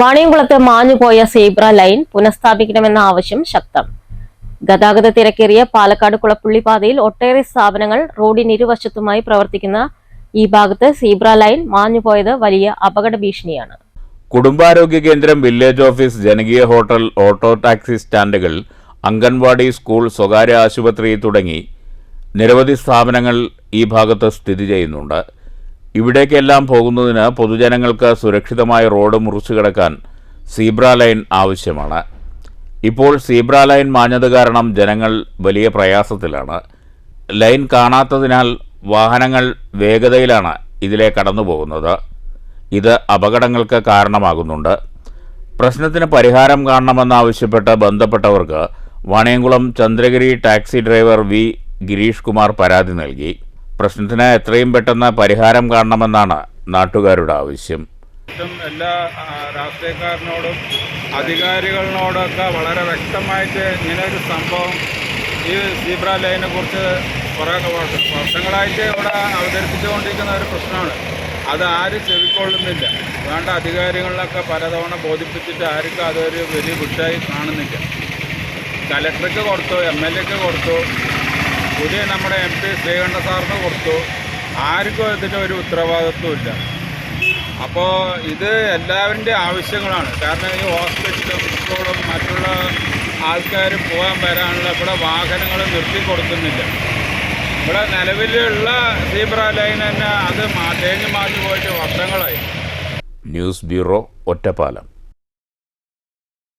വാണിയംകുളത്ത് മാഞ്ഞുപോയ zebra line പുനഃസ്ഥാപിക്കണമെന്ന ആവശ്യം ശക്തം. ഗതാഗത തിരക്കേറിയ പാലക്കാട് കുളപ്പുള്ളി പാതയിൽ ഒട്ടേറെ സ്ഥാപനങ്ങൾ റോഡിനിരുവശത്തുമായി പ്രവർത്തിക്കുന്ന ഈ ഭാഗത്ത് സീബ്ര ലൈൻ മാഞ്ഞുപോയത് വലിയ അപകട ഭീഷണിയാണ്. കുടുംബാരോഗ്യ കേന്ദ്രം വില്ലേജ് ഓഫീസ് ജനകീയ ഹോട്ടൽ ഓട്ടോ ടാക്സി സ്റ്റാൻഡുകൾ അംഗൻവാടി സ്കൂൾ സ്വകാര്യ ആശുപത്രി തുടങ്ങി നിരവധി സ്ഥാപനങ്ങൾ ഈ ഭാഗത്ത് സ്ഥിതി ചെയ്യുന്നുണ്ട്. ഇവിടേക്കെല്ലാം പോകുന്നതിന് പൊതുജനങ്ങൾക്ക് സുരക്ഷിതമായ റോഡ് മുറിച്ചു കിടക്കാൻ സീബ്ര ലൈൻ ആവശ്യമാണ്. ഇപ്പോൾ സീബ്ര ലൈൻ മാഞ്ഞത് കാരണം ജനങ്ങൾ വലിയ പ്രയാസത്തിലാണ്. ലൈൻ കാണാത്തതിനാൽ വാഹനങ്ങൾ വേഗതയിലാണ് ഇതിലെ കടന്നു പോകുന്നത് ഇത് അപകടങ്ങൾക്ക് കാരണമാകുന്നുണ്ട്. പ്രശ്നത്തിന് പരിഹാരം കാണണമെന്നാവശ്യപ്പെട്ട് ബന്ധപ്പെട്ടവർക്ക് Vaniyamkulam Chandragiri taxi driver V Girish Kumar പരാതി നൽകി. പ്രശ്നത്തിന് എത്രയും പെട്ടെന്ന് പരിഹാരം കാണണമെന്നാണ് നാട്ടുകാരുടെ ആവശ്യം ും. എല്ലാ രാഷ്ട്രീയക്കാരനോടും അധികാരികളോടൊക്കെ വളരെ വ്യക്തമായിട്ട് ഇങ്ങനെ ഒരു സംഭവം ഈ സീബ്ര ലൈനെ കുറിച്ച് കുറേ വർഷ- വർഷങ്ങളായിട്ട് ഇവിടെ അവതരിപ്പിച്ചുകൊണ്ടിരിക്കുന്ന ഒരു പ്രശ്നമാണ്. അത് ആരും ചെവിക്കൊള്ളുന്നില്ല. വേണ്ട അധികാരികളിലൊക്കെ പലതവണ ബോധിപ്പിച്ചിട്ട് ആർക്കും അതൊരു വലിയ വിഷയമായി കാണുന്നില്ല. കലക്ടർക്ക് കൊടുത്തു എം എൽ എക്ക് കൊടുത്തു പുതിയ നമ്മുടെ എം പി ശ്രീകണ്ഠ സാറിന് കൊടുത്തു. ആർക്കും ഇതിന്റെ ഒരു ഉത്തരവാദിത്വം ഇല്ല. അപ്പോൾ ഇത് എല്ലാവരുടെ ആവശ്യങ്ങളാണ്. കാരണം ഈ ഹോസ്പിറ്റലും സ്കൂളും മറ്റുള്ള ആൾക്കാർ പോകാൻ വരാനുള്ള ഇവിടെ വാഹനങ്ങൾ നിർത്തി കൊടുക്കുന്നില്ല. ഇവിടെ നിലവിലുള്ള സീബ്ര ലൈൻ തന്നെ അത് തേഞ്ഞ് മാറ്റി പോയിട്ട് വർഷങ്ങളായി. News bureau Ottapalam.